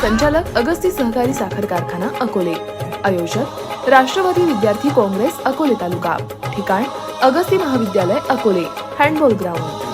संचालक अगस्ती सहकारी साखर कारखाना अकोले. आयोजक राष्ट्रवादी विद्यार्थी काँग्रेस अकोले तालुका. ठिकाण अगस्ती महाविद्यालय अकोले. Handball ground.